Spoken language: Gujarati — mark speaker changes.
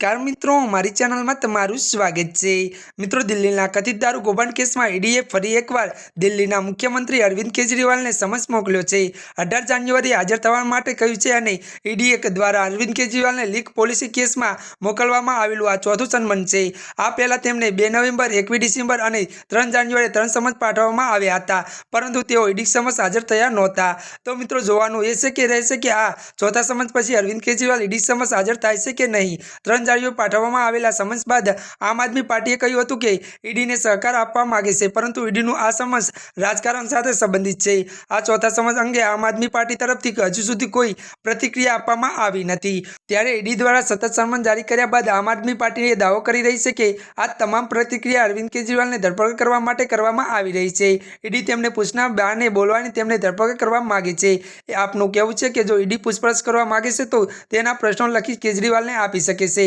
Speaker 1: નમસ્કાર મિત્રો, મારી ચેનલમાં તમારું સ્વાગત છે. મિત્રો, દિલ્હીના કથિત દારૂ કૌભાંડ કેસમાં ઈડીએ ફરી એકવાર દિલ્હીના મુખ્યમંત્રી અરવિંદ કેજરીવાલને સમન્સ મોકલ્યો છે. અઢાર જાન્યુઆરી હાજર થવા માટે કહ્યું છે અને ઈડીએ દ્વારા અરવિંદ કેજરીવાલને લીક પોલિસી કેસમાં મોકલવામાં આવેલું આ ચોથું સન્માન છે. આ પહેલાં તેમને બે નવેમ્બર, એકવીસ ડિસેમ્બર અને ત્રણ જાન્યુઆરી ત્રણ સમન્સ પાઠવવામાં આવ્યા હતા, પરંતુ તેઓ ઈડી સમક્ષ હાજર થયા નહોતા. તો મિત્રો, જોવાનું એ છે કે રહેશે કે આ ચોથા સમન્સ પછી અરવિંદ કેજરીવાલ ઈડી સમક્ષ હાજર થાય છે કે નહીં? ત્રણ જાળીઓ પાઠવવામાં આવેલા સમન્સ બાદ આમ આદમી પાર્ટીએ કહ્યું હતું કે ઈડીને સહકાર આપવા માગે છે, પરંતુ ઈડીનું આ સમન્સ રાજકારણ સાથે સંબંધિત છે. આ ચોથા સમન્સ અંગે આમ આદમી પાર્ટી તરફથી હજુ સુધી કોઈ પ્રતિક્રિયા આપવામાં આવી નથી. ત્યારે ઈડી દ્વારા સતત સમન્સ જારી કર્યા બાદ આમ આદમી પાર્ટીએ દાવો કરી રહી છે કે આ તમામ પ્રતિક્રિયા અરવિંદ કેજરીવાલને ધરપકડ કરવા માટે કરવામાં આવી રહી છે. ઈડી તેમને પૂછના બહાને બોલવાની તેમને ધરપકડ કરવા માગે છે. આપનું કહેવું છે કે જો ઈડી પૂછપરછ કરવા માગે છે તો તેના પ્રશ્નો લખી કેજરીવાલને આપી શકે છે.